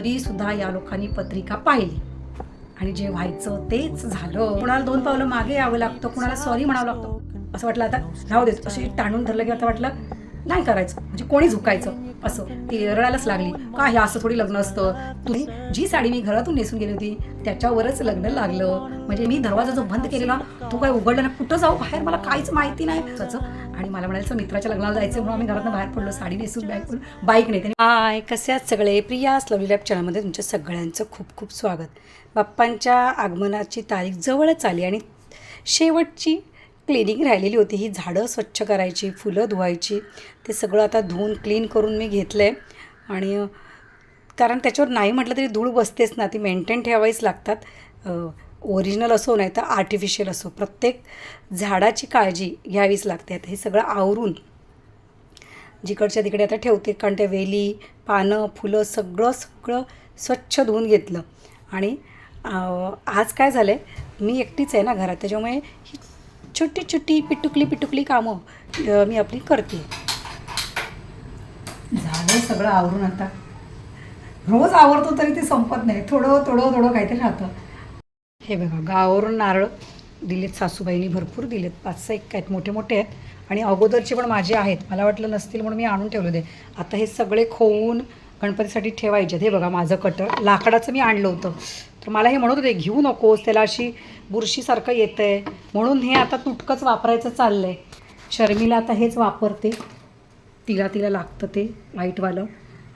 तरी सुद्धा या लोकांनी पत्रिका पाहिली. आणि जे व्हायचं तेच झालं. कुणाला दोन पावलं मागे यावं लागतं कुणाला सॉरी म्हणावं लागतं. असं वाटलं आता राहू देत. असे टाणून धरलं की आता वाटलं नाही करायचं. म्हणजे कोणी झुकायचं? असं. ती रडायलाच लागली. का हे असं थोडी लग्न असतं? तुम्ही जी साडी मी घरातून नेसून गेली होती त्याच्यावरच लग्न लागलं. म्हणजे मी दरवाजा जो बंद केलेला तो काय उघडला ना कुठं जाऊ? बाहेर मला काहीच माहिती नाही. त्याचं. आणि मला म्हणायचं मित्राच्या लग्नाला जायचं म्हणून आम्ही घरातून बाहेर पडलो. साडी नेसून बॅग बाईक नाही हाय कसे आहात सगळे? प्रिया लवली लॅब चॅनलमध्ये तुमच्या सगळ्यांचं खूप खूप स्वागत. बाप्पांच्या आगमनाची तारीख जवळच आली आणि शेवटची क्लिनिंग राहिलेली होती. ही झाडं स्वच्छ करायची फुलं धुवायची ते सगळं आता धुवून क्लीन करून मी घेतलं आहे आणि कारण त्याच्यावर नाही म्हटलं तरी धूळ बसतेच ना ती मेंटेन ठेवावीच लागतात. ओरिजिनल असो नाही तर आर्टिफिशियल असो प्रत्येक झाडाची काळजी घ्यावीच लागते. आता हे सगळं आवरून जिकडच्या तिकडे आता ठेवते कारण त्या वेली पानं फुलं सगळं सगळं स्वच्छ धुवून घेतलं. आणि आज काय झालं आहे मी एकटीच आहे ना घरात त्याच्यामुळे ही छोटी छोटी पिटुकली पिटुकली कामं मी आपली करते. झालं सगळं आवरून आता. रोज आवरतो तरी ते संपत नाही. थोडं थोडं थोडं काहीतरी राहतं. हे बघा गावावरून नारळ दिलेत सासूबाईंनी भरपूर दिलेत. पाच सहा एक आहेत मोठे मोठे आहेत. आणि अगोदरचे पण माझे आहेत. मला वाटलं नसतील म्हणून मी आणून ठेवले होते. आता हे सगळे खोवून गणपतीसाठी ठेवायचे हे बघा माझं कटर. लाकडाचं मी आणलं होतं. तर मला हे म्हणत होते घेऊ नकोस त्याला अशी बुरशीसारखं येतं आहे म्हणून हे आता तुटकंच वापरायचं चाललं आहे शर्मीला आता हेच वापरते. तिला तिला लागतं ते व्हाईटवालं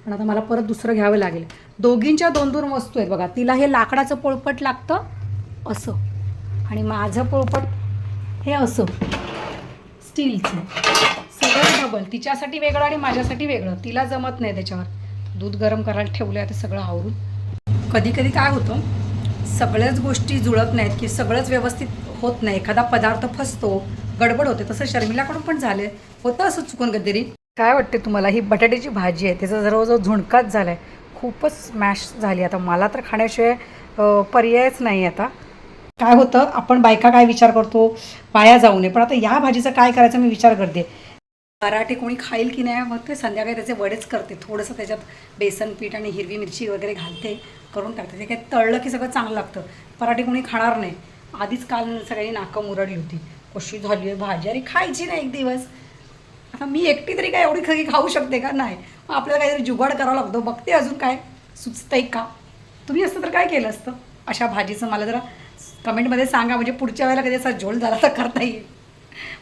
पण आता मला परत दुसरं घ्यावं लागेल. दोघींच्या दोन दोन वस्तू आहेत बघा. तिला हे लाकडाचं पोळपट लागतं असं. आणि माझं पोळपट हे असं. स्टीलचं. सगळं डबल तिच्यासाठी वेगळं आणि माझ्यासाठी वेगळं. तिला जमत नाही त्याच्यावर. दूध गरम करायला ठेवलं आहे ते सगळं आवरून. कधी कधी काय होतं सगळ्याच गोष्टी जुळत नाहीत की सगळंच व्यवस्थित होत नाही. एखादा पदार्थ फसतो गडबड होते तसं शर्मिलाकडून पण झालं होतं असं चुकून कधीतरी काय वाटते तुम्हाला? ही बटाट्याची भाजी आहे त्याचा जवळजवळ झुणकाच झाला आहे खूपच स्मॅश झाली आता. मला तर खाण्याशिवाय पर्यायच नाही आता. काय होतं? आपण बायका काय विचार करतो? वाया जाऊ नये. पण आता या भाजीचं काय करायचं मी विचार करते. पराठे कोणी खाईल की नाही मग ते संध्याकाळी त्याचे वडेच करते. थोडंसं त्याच्यात बेसन पीठ आणि हिरवी मिरची वगैरे घालते करून टाकते. ते काय तळलं की सगळं चांगलं लागतं. पराठे कोणी खाणार नाही. आधीच काल सगळ्यांनी नाकं मुरडली होती. कशी झाली आहे भाजी? अरे खायची नाही एक दिवस. आता मी एकटी तरी काय एवढी खरी खाऊ शकते का? नाही. मग आपल्याला काहीतरी जुगाड करावा लागतो. बघते अजून काय सुचतंय का? तुम्ही असतं तर काय केलं असतं? अशा भाजीचं मला जरा कमेंटमध्ये सांगा. म्हणजे पुढच्या वेळेला कधी असा झोल झाला तर करता येईल.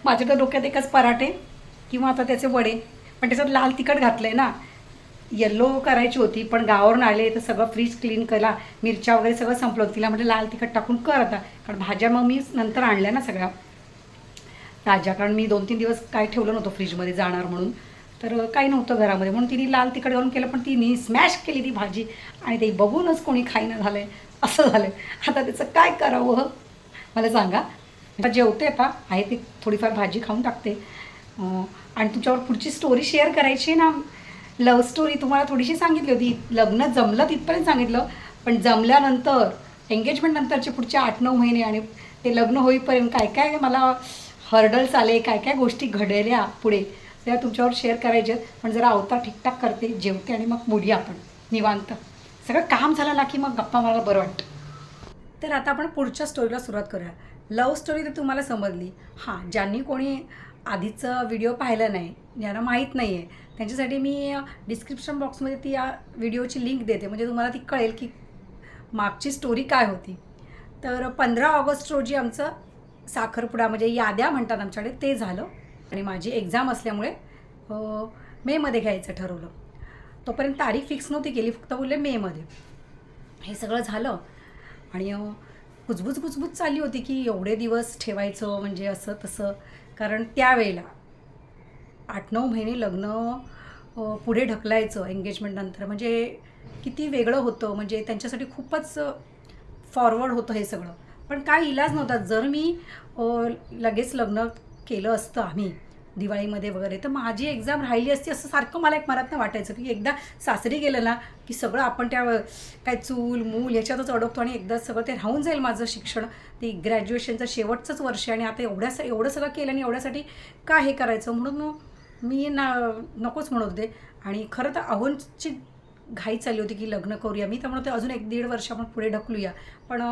माझ्या तर डोक्यात एकच पराठे. किंवा आता त्याचे वडे पण त्याच्यात लाल तिखट घातलं आहे ना. येल्लो करायची होती पण गावावरून आले तर सगळं फ्रीज क्लीन केला मिरच्या वगैरे सगळं संपलं. होतं तिला म्हटलं लाल तिखट टाकून कर आता. कारण भाज्या मग मी नंतर आणल्या ना सगळ्या. ताज्या कारण मी दोन तीन दिवस काय ठेवलं नव्हतं फ्रीजमध्ये जाणार म्हणून. तर काही नव्हतं घरामध्ये. म्हणून तिने लाल तिखट घालून केलं पण तिने स्मॅश केली ती भाजी. आणि ते बघूनच कोणी खाईना झालं आहे असं झालं आता त्याचं काय करावं? मला सांगा. आता जेवते आता. आहे ती थोडीफार भाजी खाऊन टाकते. आणि तुमच्यावर पुढची स्टोरी शेअर करायची आहे ना लव्ह स्टोरी तुम्हाला थोडीशी सांगितली होती. लग्न जमलं तिथपर्यंत सांगितलं पण जमल्यानंतर एंगेजमेंट नंतरचे पुढचे आठ नऊ महिने आणि ते लग्न होईपर्यंत काय काय मला हर्डल्स आले काय काय गोष्टी घडल्या पुढे त्या तुमच्यावर शेअर करायचे पण जरा अवतार ठीकठाक करते जेवते आणि मग मुडी आपण निवांत. सगळं काम झालं ना की मग गप्पा मला बरं वाटतं. तर आता आपण पुढच्या स्टोरीला सुरुवात करूया. लव्ह स्टोरी तर तुम्हाला समजली. हां ज्यांनी कोणी आधीचं व्हिडिओ पाहिलं नाही. ज्यांना माहीत नाही आहे त्यांच्यासाठी मी डिस्क्रिप्शन बॉक्समध्ये ती या व्हिडिओची लिंक देते. म्हणजे तुम्हाला ती कळेल की मागची स्टोरी काय होती. तर पंधरा ऑगस्ट रोजी आमचं साखरपुडा म्हणजे याद्या म्हणतात आमच्याकडे ते झालं. आणि माझी एक्झाम असल्यामुळे मेमध्ये घ्यायचं ठरवलं. तोपर्यंत तारीख फिक्स नव्हती केली फक्त बोलले मेमध्ये हे सगळं झालं. आणि कुजबुज कुजबुज चालली होती की एवढे दिवस ठेवायचं म्हणजे असं तसं. कारण त्यावेळेला आठ नऊ महिने लग्न पुढे ढकलायचं एंगेजमेंटनंतर म्हणजे किती वेगळं होतं म्हणजे त्यांच्यासाठी खूपच फॉरवर्ड होतं हे सगळं. पण काय इलाज नव्हता. जर मी लगेच लग्न केलं असतं आम्ही दिवाळीमध्ये वगैरे तर माझी एक्झाम राहिली असती असं सारखं मला एक मनातनं वाटायचं की एकदा सासरी गेलं ना की सगळं आपण त्या काय चूल मूल याच्यातच अडकतो आणि एकदा सगळं ते राहून जाईल माझं शिक्षण. ते ग्रॅज्युएशनचं शेवटचंच वर्ष आहे आणि आता एवढ्या एवढं सगळं केलं आणि एवढ्यासाठी का हे करायचं? म्हणून मग मी ना नकोच म्हणत होते. आणि खरं तर अहोंची घाई चालली होती की लग्न करूया. मी तर ते अजून एक दीड वर्ष आपण पुढे ढकलूया. पण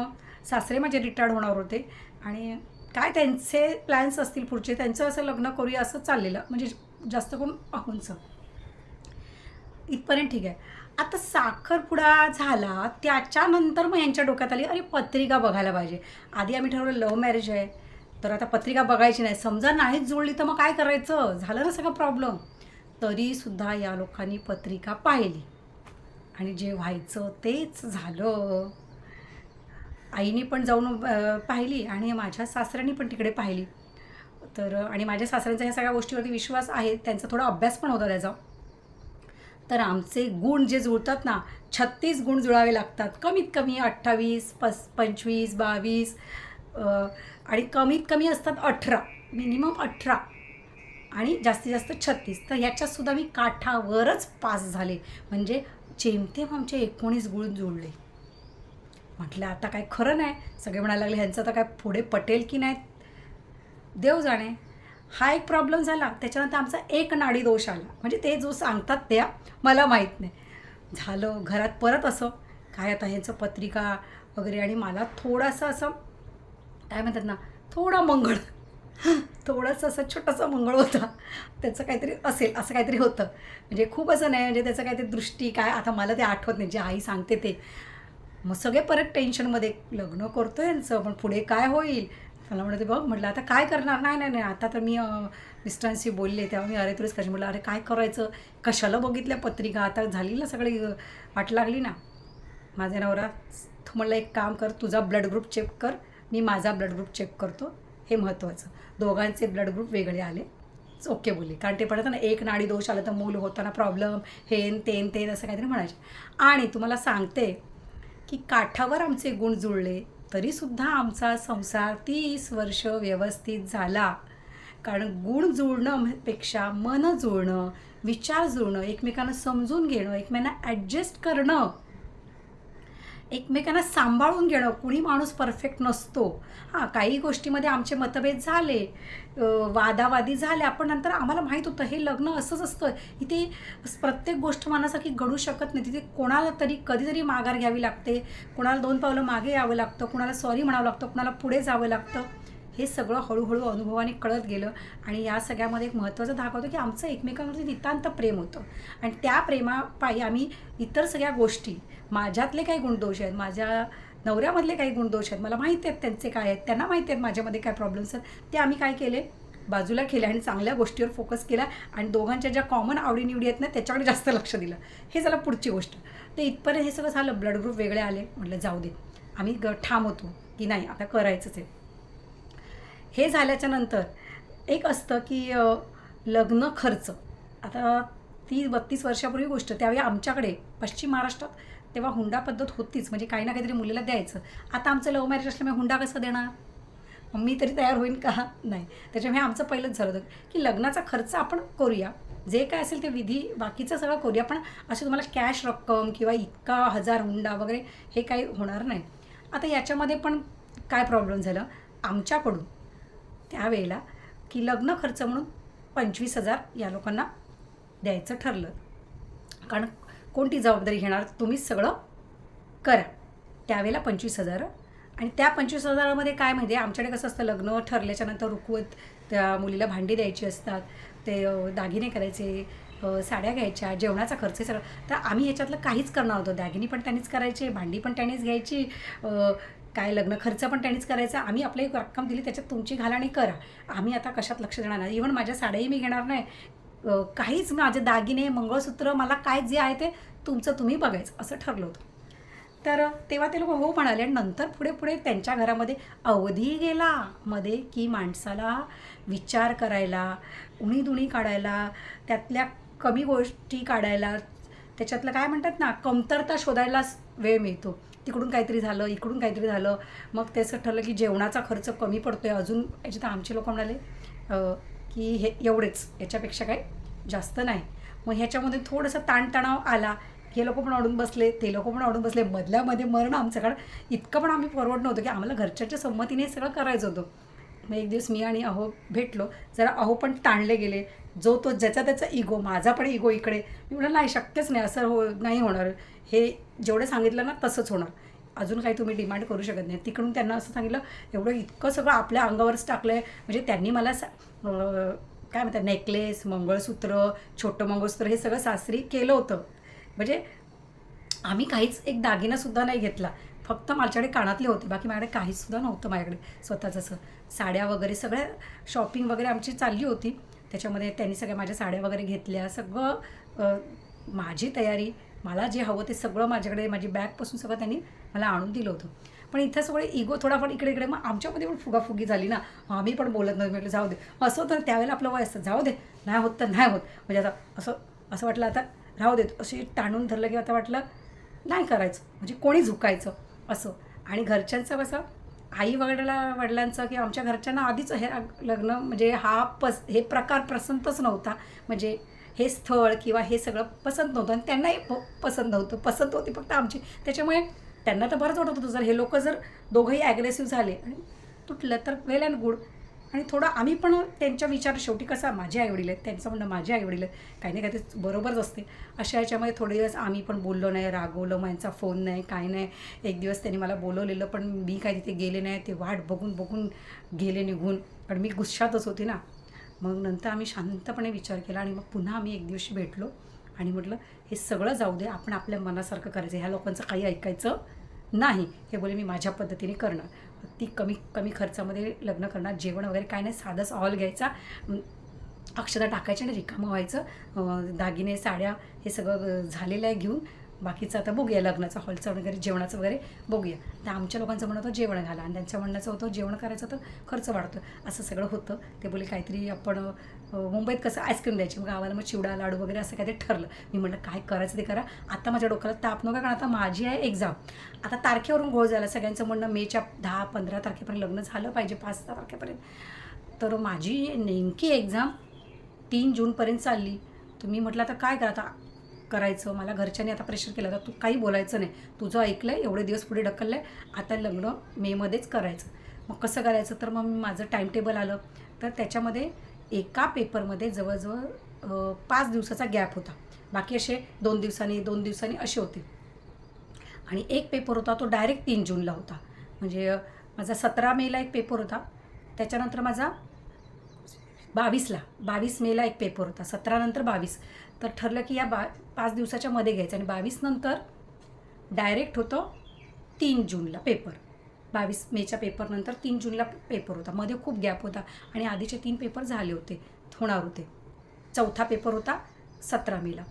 सासरे माझे रिटायर्ड होणार होते. आणि काय त्यांचे प्लॅन्स असतील पुढचे? त्यांचं असं लग्न करूया असं चाललेलं. म्हणजे जास्त करून अहोंचं इथपर्यंत ठीक आहे. आता साखरपुडा झाला त्याच्यानंतर मग यांच्या डोक्यात आली अरे पत्रिका बघायला पाहिजे. आधी आम्ही ठरवलं लव्ह मॅरेज आहे. तर आता पत्रिका बघायची नाही. समजा नाहीच जुळली तर मग काय करायचं? झालं ना सगळं प्रॉब्लेम तरीसुद्धा या लोकांनी पत्रिका पाहिली. आणि जे व्हायचं तेच झालं. आईने पण जाऊन पाहिली आणि माझ्या सासऱ्यांनी पण तिकडे पाहिली. तर आणि माझ्या सासऱ्यांचा ह्या सगळ्या गोष्टीवरती विश्वास आहे त्यांचा थोडा अभ्यास पण होता त्याचा. तर आमचे गुण जे जुळतात ना छत्तीस गुण जुळावे लागतात. कमीत कमी अठ्ठावीस पस पंचवीस बावीस आणि कमीत कमी असतात अठरा मिनिमम अठरा आणि जास्तीत जास्त छत्तीस. तर ह्याच्यातसुद्धा मी काठावरच पास झाले. म्हणजे जेमतेम आमचे एकोणीस गुण जुळले. म्हटलं आता काय खरं नाही? सगळे म्हणायला लागले ह्यांचं आता काय पुढे पटेल की नाही देव जाणे. हा एक प्रॉब्लेम झाला. त्याच्यानंतर आमचा एक नाडी दोष आला. म्हणजे ते जो सांगतात त्या मला माहीत नाही. झालं घरात परत असं. काय आता ह्यांचं पत्रिका वगैरे आणि मला थोडंसं असं काय म्हणतात ना थोडा मंगळ थोडंसं असं छोटंसं मंगळ होता. त्याचं काहीतरी असेल असं काहीतरी होतं. म्हणजे खूप असं नाही म्हणजे त्याचं काहीतरी दृष्टी काय आता मला ते आठवत नाही. जे आई सांगते ते. मग सगळे परत टेन्शनमध्ये लग्न करतो यांचं पण पुढे काय होईल? मला म्हणते बघ म्हटलं आता काय करणार? नाही नाही नाही आता तर मी मिस्टरांशी बोलले तेव्हा मी अरे तुरीच कशी म्हटलं अरे काय करायचं? कशाला बघितल्या पत्रिका? आता झाली ना सगळी वाट लागली ना? माझा नवरा तू म्हणलं एक काम कर तुझा ब्लड ग्रुप चेक कर मी माझा ब्लड ग्रुप चेक करतो. हे महत्त्वाचं दोघांचे ब्लड ग्रुप वेगळे आले. ओके बोलले. कारण ते पडतं ना एक नाडी दोष आला तर मूल होताना प्रॉब्लेम हेन तेन तेन असं काहीतरी म्हणायचे. आणि तुम्हाला सांगते की काठावर आमचे गुण जुळले तरीसुद्धा आमचा संसार तीस वर्ष व्यवस्थित झाला. कारण गुण जुळणं पेक्षा मन जुळणं विचार जुळणं एकमेकांना समजून घेणं एकमेकांना ॲडजस्ट करणं एकमेकांना सांभाळून घेणं कुणी माणूस परफेक्ट नसतो. हां काही गोष्टीमध्ये आमचे मतभेद झाले वादावादी झाल्या पण नंतर आम्हाला माहीत होतं हे लग्न असंच असतं. इथे प्रत्येक गोष्ट मनासारखी घडू शकत नाही. तिथे कोणाला तरी कधीतरी माघार घ्यावी लागते. कोणाला दोन पावलं मागे यावं लागतं कोणाला सॉरी म्हणावं लागतं कोणाला पुढे जावं लागतं. हे सगळं हळूहळू अनुभवाने कळत गेलं आणि या सगळ्यामध्ये एक महत्त्वाचा धाक होतं की आमचं एकमेकांवरती नितांत प्रेम होतं. आणि त्या प्रेमापायी आम्ही इतर सगळ्या गोष्टी माझ्यातले काही गुणदोष आहेत माझ्या नवऱ्यामधले काही गुणदोष आहेत मला माहिती आहेत त्यांचे काय आहेत त्यांना माहिती आहेत माझ्यामध्ये काय प्रॉब्लेम्स आहेत. ते आम्ही काय केले? बाजूला केले आणि चांगल्या गोष्टीवर फोकस केला आणि दोघांच्या ज्या कॉमन आवडीनिवडी आहेत ना त्याच्याकडे जास्त लक्ष दिलं. हे झालं पुढची गोष्ट. ते इथपर्यंत हे सगळं झालं. ब्लड ग्रुप वेगळे आले. म्हटलं जाऊ दे. आम्ही ग ठाम होतो की नाही? आता करायचंच आहे. हे झाल्याच्यानंतर एक असतं की लग्न खर्च. आता ती बत्तीस वर्षापूर्वी गोष्ट. त्यावेळी आमच्याकडे पश्चिम महाराष्ट्रात तेव्हा हुंडा पद्धत होतीच. म्हणजे काही ना काहीतरी मुलीला द्यायचं. आता आमचं लव्ह मॅरेज असल्यामुळे हुंडा कसं देणार? मी तरी तयार होईन का? नाही. त्याच्यामुळे आमचं पहिलंच झालं होतं. की लग्नाचा खर्च आपण करूया. जे काय असेल ते विधी बाकीचं सगळं करूया. पण अशी तुम्हाला कॅश रक्कम किंवा इतका हजार हुंडा वगैरे हे काही होणार नाही. आता याच्यामध्ये पण काय प्रॉब्लेम झालं? आमच्याकडून त्यावेळेला की लग्न खर्च म्हणून पंचवीस हजार या लोकांना द्यायचं ठरलं. कारण कोणती जबाबदारी घेणार तुम्हीच सगळं करा. त्यावेळेला पंचवीस हजार. आणि त्या पंचवीस हजारामध्ये काय माहिती आहे? आमच्याकडे कसं असतं लग्न ठरल्याच्यानंतर रुकवत त्या मुलीला भांडी द्यायची असतात ते दागिने करायचे साड्या घ्यायच्या जेवणाचा खर्च सगळं. तर आम्ही ह्याच्यातलं काहीच करणार होतो. दागिनी पण त्यांनीच करायचे भांडी पण त्यांनीच घ्यायची काय लग्न खर्च पण त्यांनीच करायचा. आम्ही आपली एक रक्कम दिली त्याच्यात तुमची घालाणी करा. आम्ही आता कशात लक्ष देणार नाही. इव्हन माझ्या साड्याही मी घेणार नाही. काहीच माझे दागिने मंगळसूत्र मला काय जे आहे ते तुमचं तुम्ही बघायचं असं ठरलं होतं. तर तेव्हा ते लोक हो म्हणाले आणि नंतर पुढे पुढे त्यांच्या घरामध्ये अवधी गेला. मध्ये की माणसाला विचार करायला उणीदुणी काढायला त्यातल्या कमी गोष्टी काढायला त्याच्यातलं काय म्हणतात ना कमतरता शोधायला वेळ मिळतो. तिकडून काहीतरी झालं इकडून काहीतरी झालं. मग त्याचं ठरलं की जेवणाचा खर्च कमी पडतो आहे अजून. याच्यात आमचे लोक म्हणाले की हे एवढेच याच्यापेक्षा काही जास्त नाही. मग ह्याच्यामध्ये थोडंसं ताणतणाव आला हे लोक पण अडून बसले ते लोक पण अडून बसले. मधल्यामध्ये मरण आमच्याकडं इतकं पण आम्ही फॉरवर्ड नव्हतो की आम्हाला घरच्याच्या संमतीने सगळं करायचं होतं. मग एक दिवस मी आणि अहो भेटलो जरा अहो पण ताणले गेले. जो तो ज्याचा त्याचा इगो माझा पण इगो इकडे. मी म्हटलं नाही शक्यच नाही असं हो नाही होणार. हे जेवढं सांगितलं ना तसंच होणार. अजून काही तुम्ही डिमांड करू शकत नाही. तिकडून त्यांना असं सांगितलं एवढं इतकं सगळं आपल्या अंगावरच टाकलं आहे म्हणजे त्यांनी मला सा काय म्हणतात नेकलेस मंगळसूत्र छोटं मंगळसूत्र हे सगळं सासरी केलं होतं. म्हणजे आम्ही काहीच एक दागिनासुद्धा नाही घेतला. फक्त माझ्याकडे कानातले होते. बाकी माझ्याकडे काहीचसुद्धा नव्हतं माझ्याकडे. स्वतःचं असं साड्या वगैरे सगळ्या शॉपिंग वगैरे आमची चालली होती. त्याच्यामध्ये त्यांनी सगळ्या माझ्या साड्या वगैरे घेतल्या. सगळं माझी तयारी मला जे हवं ते सगळं माझ्याकडे माझी बॅगपासून सगळं त्यांनी मला आणून दिलं होतं. पण इथं सगळे इगो थोडाफार इकडे इकडे मग आमच्यामध्ये पण फुगाफुगी झाली ना. आम्ही पण बोलत नाही म्हटलं जाऊ दे. असं होतं त्यावेळेला आपलं वय असतं. जाऊ दे नाही होत तर नाही होत. म्हणजे आता असं असं वाटलं आता राहू देत. अशी टाणून धरलं की आता वाटलं नाही करायचं. म्हणजे कोणी झुकायचं असं. आणि घरच्यांचं कसं आई वडिला वडिलांचं की आमच्या घरच्यांना आधीच हे लग्न म्हणजे हा पस हे प्रकार पसंतच नव्हता. म्हणजे हे स्थळ किंवा हे सगळं पसंत नव्हतं. आणि त्यांनाही पसंत नव्हतं. पसंत होती फक्त आमची. त्याच्यामुळे त्यांना तर बरंच वाटत होतं जर हे लोक जर दोघंही ॲग्रेसिव्ह झाले आणि तुटलं तर वेल अँड गुड आणि थोडं आम्ही पण त्यांच्या विचार शेवटी कसा माझे आईवडील आहेत त्यांचं म्हणणं माझे आईवडील आहेत काही नाही काही ते बरोबरच असते. अशा ह्याच्यामध्ये थोडे दिवस आम्ही पण बोललो नाही रागवलं मग यांचा फोन नाही काय नाही. एक दिवस त्यांनी मला बोलवलेलं पण मी काय तिथे गेले नाही ते वाट बघून बघून गेले निघून. पण मी गुस्सातच होती ना. मग नंतर आम्ही शांतपणे विचार केला आणि मग पुन्हा आम्ही एक दिवशी भेटलो. आणि म्हटलं हे सगळं जाऊ दे आपण आपल्या मनासारखं करायचं ह्या लोकांचं काही ऐकायचं नाही. हे बोले मी माझ्या पद्धतीने करणार. ती कमी कमी खर्चामध्ये लग्न करणार जेवण वगैरे काय नाही साधाच हॉल घ्यायचा अं, अक्षता टाकायच्या आणि रिकामं व्हायचं. दागिने साड्या हे सगळं झालेलं आहे घेऊन. बाकीचं आता बघूया लग्नाचा हॉलचं वगैरे जेवणाचं वगैरे बघूया. तर आमच्या लोकांचं म्हणणं होतं जेवण घाला. आणि त्यांच्या म्हणण्याचं होतं जेवण करायचं तर खर्च वाढतो असं सगळं होतं. ते बोले काहीतरी आपण मुंबईत कसं आईस्क्रीम द्यायची मग गावाला मग चिवडा लाडू वगैरे असं काहीतरी ठरलं. मी म्हटलं काय करायचं ते करा. आता माझ्या डोक्याला ताप नका कारण आता माझी आहे एक्झाम आता तारखेवरून गोळ झाला. सगळ्यांचं म्हणणं मेच्या दहा पंधरा तारखेपर्यंत लग्न झालं पाहिजे पाच सहा तारखेपर्यंत. तर माझी नेमकी एक्झाम तीन जूनपर्यंत चालली. तुम्ही म्हटलं आता काय करा? आता करायचं मला घरच्यांनी आता प्रेशर केलं तर तू काही बोलायचं नाही. तुझं ऐकलं आहे एवढे दिवस पुढे ढकललं आहे आता लग्न मेमध्येच करायचं. मग कसं करायचं? तर मग माझं टाईम टेबल आलं. तर त्याच्यामध्ये एका पेपरमध्ये जवळजवळ पाच दिवसाचा गॅप होता. बाकी असे दोन दिवसांनी दोन दिवसांनी असे होते. आणि एक पेपर होता तो डायरेक्ट तीन जूनला होता. म्हणजे माझा सतरा मेला एक पेपर होता. त्याच्यानंतर माझा बावीसला बावीस मेला एक पेपर होता. सतरानंतर बावीस. तर ठरलं की या बा पाच दिवसाच्या मध्ये घ्यायचं. आणि बावीस नंतर डायरेक्ट होतं तीन जूनला पेपर बावीस मेच्या पेपरनंतर तीन जूनला पेपर होता. मध्ये खूप गॅप होता आणि आधीचे तीन पेपर झाले होते. होणार होते. चौथा पेपर होता सतरा मेला.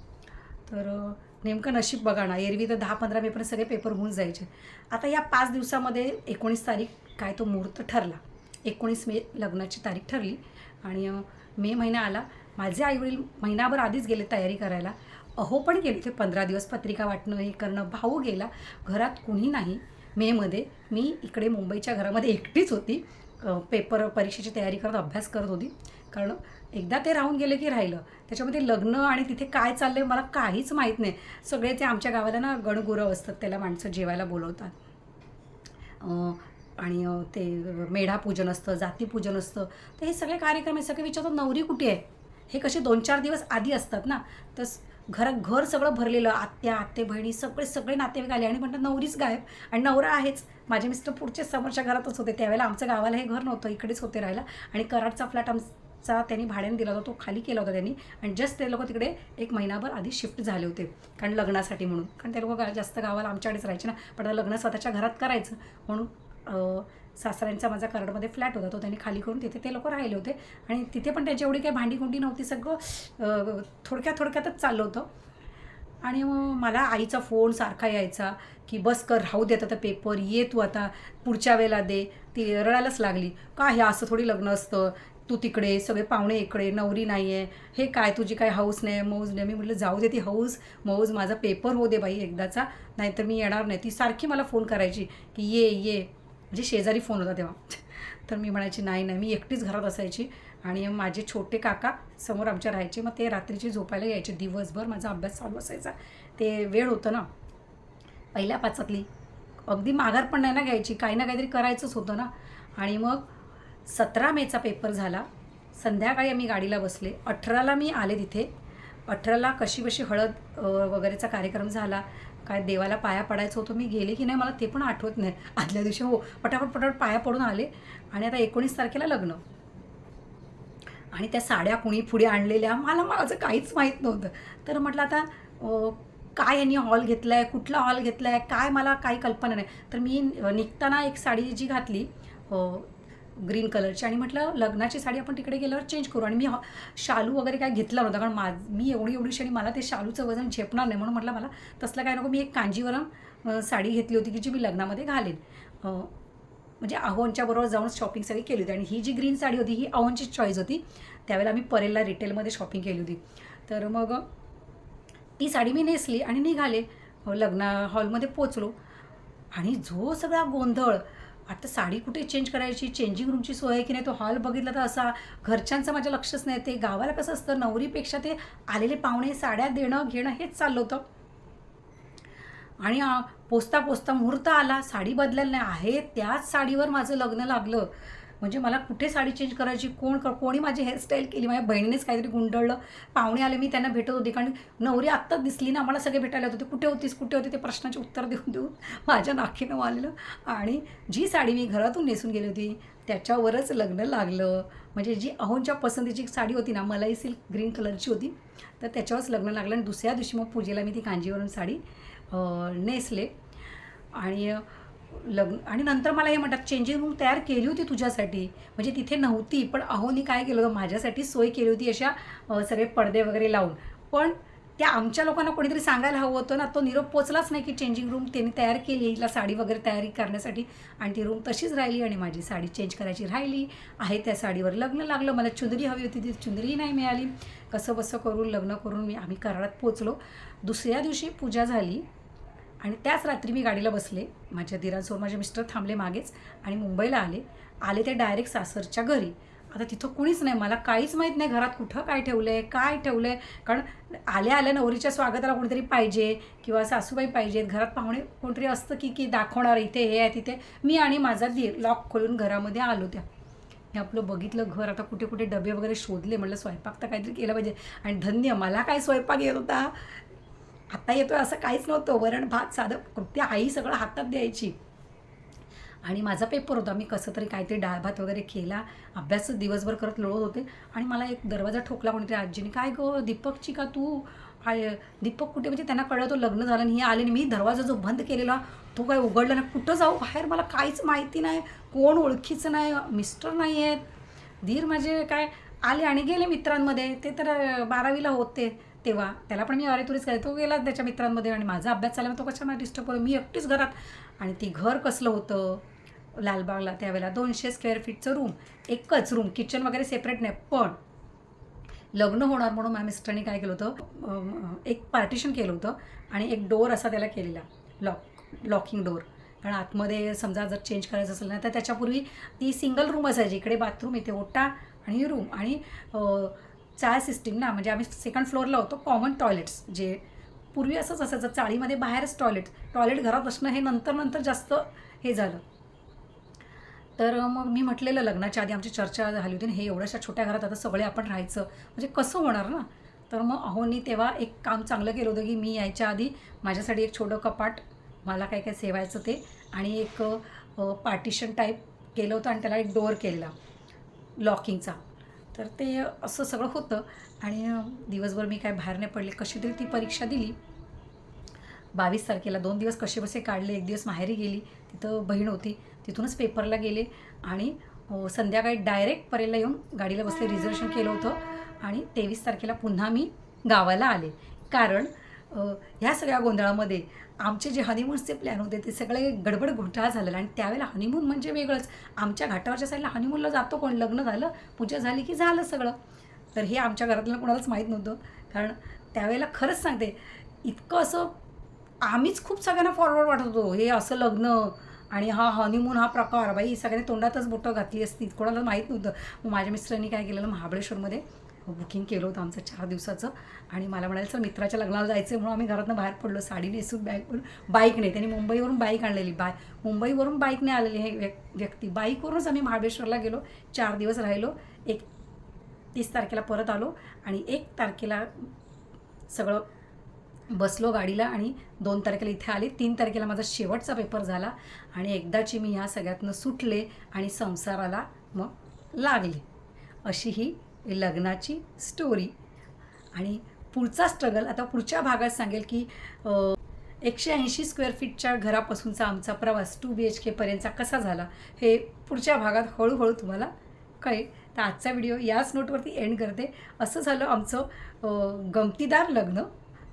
तर नेमकं नशीब बघा ना. एरवी तर दहा पंधरा मेपर्यंत सगळे पेपर होऊन जायचे. आता या पाच दिवसामध्ये एकोणीस तारीख काय तो मुहूर्त ठरला. एकोणीस मे लग्नाची तारीख ठरली. आणि मे महिना आला. माझे आईवडील महिनाभर आधीच गेले तयारी करायला. अहो पण गेले. ते पंधरा दिवस पत्रिका वाटणं हे करणं भाऊ गेला. घरात कुणी नाही. मेमध्ये मी इकडे मुंबईच्या घरामध्ये एकटीच होती. पेपर परीक्षेची तयारी करत अभ्यास करत होती. कारण एकदा ते राहून गेले की राहिलं. त्याच्यामध्ये लग्न आणि तिथे काय चाललंय मला काहीच माहीत नाही. सगळे ते आमच्या गावाला ना गणगुरव असतात. त्याला माणसं जेवायला बोलवतात. आणि ते मेढापूजन असतं जातीपूजन असतं. तर हे सगळे कार्यक्रम हे सगळे विचारतात नवरी कुठे आहे? हे कसे दोन चार दिवस आधी असतात ना तर घर घर सगळं भरलेलं आत्या आत्ते बहिणी सगळे सगळे नातेवाईक आले आणि म्हणतात नवरीच गायब आणि नवरा आहेच. माझे मिस्टर पुढच्या समोरच्या घरातच होते. त्यावेळेला आमचं गावाला हे घर नव्हतं इकडेच होते राहायला. आणि कराडचा फ्लॅट आमचा त्यांनी भाड्याने दिला होता तो खाली केला होता त्यांनी. आणि जस्ट ते लोक तिकडे एक महिनाभर आधी शिफ्ट झाले होते कारण लग्नासाठी म्हणून. कारण ते लोक जास्त गावाला आमच्याकडेच राहायचे ना. पण आता लग्न स्वतःच्या घरात करायचं. म्हणून सासऱ्यांचा माझा कराडमध्ये फ्लॅट होता तो त्यांनी खाली करून तिथे ते लोक राहिले होते. आणि तिथे पण त्यांची एवढी काही भांडीकुंडी नव्हती सगळं थोडक्यात थोडक्यातच चाललं होतं. आणि मग मला आईचा फोन सारखा यायचा की बस कर राहू दे आता पेपर ये तू आता पुढच्या वेळेला दे. ती रडायलाच लागली. का हे असं थोडी लग्न असतं? तू तिकडे सगळे पाहुणे इकडे नवरी नाही आहे हे काय तुझी काय हाऊस नाही मौज नाही? मी म्हटलं जाऊ दे ती हाऊस मौज माझा पेपर हो दे बाई एकदाचा. नाहीतर मी येणार नाही. ती सारखी मला फोन करायची की ये ये. म्हणजे शेजारी फोन होता तेव्हा. तर मी म्हणायची नाही नाही मी एकटीच घरात असायची आणि माझे छोटे काका समोर आमच्या राहायचे. मग ते रात्रीची झोपायला यायचे. दिवसभर माझा अभ्यास चालू असायचा. ते वेळ होतं ना. पहिल्या पाचातली. अगदी माघार पण नाही ना घ्यायची. काही ना काहीतरी करायचंच होतं ना. आणि मग सतरा मेचा पेपर झाला. संध्याकाळी आम्ही गाडीला बसले. अठराला मी आले तिथे. अठराला कशीबशी हळद वगैरेचा कार्यक्रम झाला काय देवाला पाया पडायचं होतं मी गेले की नाही मला ते पण आठवत नाही. आदल्या दिवशी हो पटापट पटापट पाया पडून आले. आणि आता एकोणीस तारखेला लग्न. आणि त्या साड्या कुणी पुढे आणलेल्या मला माझं काहीच माहीत नव्हतं. तर म्हटलं आता काय यांनी हॉल घेतला आहे कुठला हॉल घेतला आहे काय मला काही कल्पना नाही. तर मी निघताना एक साडी जी घातली ग्रीन कलरची. आणि म्हटलं लग्नाची साडी आपण तिकडे गेल्यावर चेंज करू. आणि मी हॉ- शालू वगैरे काय घेतला नव्हता. कारण मा मी एवढी एवढीशी आणि मला ते शालूचं वजन झेपणार नाही. म्हणून म्हटलं मला तसलं काय नको. मी एक कांजीवरम साडी घेतली होती की जी मी लग्नामध्ये घालेन. म्हणजे अहोनच्या बरोबर जाऊन शॉपिंग सगळी केली होती. आणि ही जी ग्रीन साडी होती ही अहोनची चॉईस होती. त्यावेळेला आम्ही परेलला रिटेलमध्ये शॉपिंग केली होती. तर मग ती साडी मी नेसली आणि निघाले. लग्न हॉलमध्ये पोचलो. आणि जो सगळा गोंधळ आता साडी कुठे चेंज करायची? चेंजिंग रूमची सोय आहे की नाही? तो हॉल बघितला तर असा घरच्यांचं माझ्या लक्षच नाही. ते गावाला कसं असतं नवरीपेक्षा ते आलेले पाहुणे साड्या देणं घेणं हेच चाललं होतं. आणि पोचता पोचता मुहूर्त आला. साडी बदलायला नाही. आहे त्याच साडीवर माझं लग्न लागलं. म्हणजे मला कुठे साडी चेंज करायची कोण क- कोणी माझी हेअरस्टाईल केली माझ्या बहिणीनेच काहीतरी गुंडळलं. पाहुणे आले मी त्यांना भेटत होती. कारण नवरी आत्ताच दिसली ना मला सगळे भेटायला होते. कुठे होतीस कुठे होती ते प्रश्नाचे उत्तर देऊन देऊन माझ्या नाकीनं आलेलं आणि जी साडी मी घरातून नेसून गेली होती त्याच्यावरच लग्न लागलं. म्हणजे जी अहोंच्या पसंतीची साडी होती ना मलाई सिल्क ग्रीन कलरची होती तर त्याच्यावरच लग्न लागलं. आणि दुसऱ्या दिवशी मग पूजेला मी ती कांजीवरून साडी नेसले. आणि लग्न आणि नंतर मला हे म्हणतात चेंजिंग रूम तयार केली होती तुझ्यासाठी. म्हणजे तिथे नव्हती पण अहोनी काय केलं होतं? माझ्यासाठी सोय केली होती अशा सगळे पडदे वगैरे लावून. पण त्या आमच्या लोकांना कोणीतरी सांगायला हवं होतं ना तो निरोप पोचलाच नाही की चेंजिंग रूम त्यांनी तयार केली हिला साडी वगैरे तयारी करण्यासाठी. आणि ती रूम तशीच राहिली आणि माझी साडी चेंज करायची राहिली. आहे त्या साडीवर लग्न लागलं. मला चुंदरी हवी होती ती चुंदरी नाही मिळाली. कसं बसं करून लग्न करून मी आम्ही कराडात पोचलो. दुसऱ्या दिवशी पूजा झाली. आणि त्याच रात्री मी गाडीला बसले. माझ्या दिरांसोबत माझे मिस्टर थांबले मागेच आणि मुंबईला आले. आले ते डायरेक्ट सासरच्या घरी. आता तिथं कुणीच नाही. मला काहीच माहीत नाही घरात कुठं काय ठेवलं आहे काय ठेवलं आहे कारण आल्या आल्या नवरीच्या स्वागताला कोणीतरी पाहिजे किंवा सासूबाई पाहिजेत. घरात पाहुणे कोणतरी असतं की की दाखवणार इथे हे आहे तिथे. मी आणि माझा दीर लॉक खोलून घरामध्ये आलो त्या. मी आपलं बघितलं घर. आता कुठे कुठे डबे वगैरे शोधले. म्हटलं स्वयंपाक तर काहीतरी केलं पाहिजे. आणि धन्य मला काय स्वयंपाक येत होता? आता येतोय असं काहीच नव्हतं. वरण भात साधं कृत्य आई सगळं हातात द्यायची. आणि माझा पेपर होता. मी कसं तरी काहीतरी डाळ भात वगैरे केला. अभ्यास दिवसभर करत लोळत होते. आणि मला एक दरवाजा ठोकला कोणीतरी आजीने. काय गं दीपकची का तू? आय- दीपक कुठे? म्हणजे त्यांना कळलं तो लग्न झालं आणि हे आले आणि मी दरवाजा जो बंद केलेला तो काय उघडला नाही. कुठं जाऊ? बाहेर मला काहीच माहिती नाही. कोण ओळखीचं नाही. मिस्टर नाही आहेत. धीर माझे काय आले आणि गेले मित्रांमध्ये. ते तर बारावीला होते. तेव्हा त्याला पण मी अरे तुरीच काय तो गेला त्याच्या मित्रांमध्ये आणि माझा अभ्यास झाला. तो कशाला डिस्टर्ब करू? मी एकटीच घरात. आणि ती घर कसलं होतं? लालबागला त्यावेळेला दोनशे स्क्वेअर फीटचं रूम एकच रूम किचन वगैरे सेपरेट नाही पण लग्न होणार म्हणून माझ्या मिस्टरने काय केलं होतं? एक पार्टिशन केलं होतं आणि एक डोअर असा त्याला केलेला. लॉक लॉकिंग डोअर कारण आतमध्ये समजा जर चेंज करायचं असेल ना तर त्याच्यापूर्वी ती सिंगल रूम असायची. इकडे बाथरूम इथे ओटा आणि रूम आणि चाळ सिस्टीम ना म्हणजे आम्ही सेकंड फ्लोअरला होतो कॉमन टॉयलेट्स जे पूर्वी असंच असायचं चाळीमध्ये बाहेरच टॉयलेट टॉयलेट घरात असणं हे नंतर नंतर जास्त हे झालं. तर मग मी म्हटलेलं लग्नाच्या आधी आमची चर्चा झाली होती आणि हे एवढ्याशा छोट्या घरात आता सगळे आपण राहायचं. म्हणजे कसं होणार ना? तर मग अहोनी तेव्हा एक काम चांगलं केलं होतं की मी यायच्या आधी माझ्यासाठी एक छोटं कपाट मला काय काय सेवायचं ते आणि एक पार्टिशन टाईप केलं होतं आणि त्याला एक डोअर केलेला लॉकिंगचा. तर ते असं सगळं होतं. आणि दिवसभर मी काय बाहेर नाही पडले. कशी तरी ती परीक्षा दिली. बावीस तारखेला दोन दिवस कसे बसे काढले. एक दिवस माहेरी गेली. तिथं बहीण होती. तिथूनच पेपरला गेले. आणि संध्याकाळी डायरेक्ट परेला येऊन गाडीला बसले. रिझर्वेशन केलं होतं. आणि तेवीस तारखेला पुन्हा मी गावाला आले. कारण ह्या सगळ्या गोंधळामध्ये आमचे जे हनीमूनचे प्लॅन होते ते सगळे गडबड घोटाळा झालेला आणि त्यावेळेला हनीमून म्हणजे वेगळंच. आमच्या घाटावरच्या साईडला हनीमूनला जातो कोण? लग्न झालं पूजा झाली की झालं सगळं. तर हे आमच्या घरातलं कोणालाच माहीत नव्हतं. कारण त्यावेळेला खरंच सांगते इतकं असं आम्हीच खूप सगळ्यांना फॉरवर्ड वाटत होतो. हे असं लग्न आणि हा हनीमून हा प्रकार. बाई सगळ्यांनी तोंडातच बोटं घातली असती कोणाला माहीत नव्हतं. मग माझ्या मिस्टरांनी काय केलेलं? महाबळेश्वरमध्ये बुकिंग केलं होतं आमचं चार दिवसाचं. आणि मला म्हणायचं सर मित्राच्या लग्नाला जायचं म्हणून आम्ही घरातनं बाहेर पडलो. साडी नेसून बॅगवरून बाईकने त्यांनी मुंबईवरून बाईक आणलेली. बाय मुंबईवरून बाईकने आलेली हे व्यक व्यक्ती. बाईकवरूनच आम्ही महाबळेश्वरला गेलो. चार दिवस राहिलो. एक तीस तारखेला परत आलो. आणि एक तारखेला सगळं बसलो गाडीला आणि दोन तारखेला इथे आले. तीन तारखेला माझा शेवटचा पेपर झाला. आणि एकदाची मी ह्या सगळ्यातनं सुटले आणि संसाराला मग लागले. अशी ही लग्नाची स्टोरी आणि पुढचा स्ट्रगल आता पुढच्या भागात सांगेल की एकशे ऐंशी स्क्वेअर फीटच्या घरापासूनचा आमचा प्रवास टू बी एच केपर्यंतचा कसा झाला हे पुढच्या भागात हळूहळू तुम्हाला कळेल. तर आजचा व्हिडिओ याच नोटवरती एंड करते. असं झालं आमचं गमतीदार लग्न.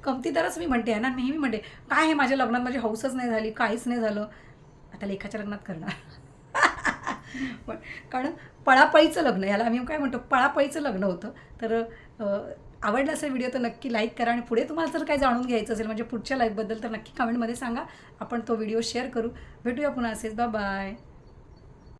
गमतीदारच मी म्हणते ना? नेहमी म्हणते काय हे माझ्या लग्नात माझी हौसच नाही झाली काहीच नाही झालं. आता लेखाच्या लग्नात करणार. पण कारण पळापळीचं लग्न याला आम्ही काय म्हणतो पळापळीचं लग्न होतं. तर आवडला असेल व्हिडिओ तर नक्की लाईक करा आणि पुढे तुम्हाला जर काही जाणून घ्यायचं असेल म्हणजे पुढच्या लाईफबद्दल तर नक्की कमेंटमध्ये सांगा. आपण तो व्हिडिओ शेअर करू. भेटूया पुन्हा असेच. बा बाय.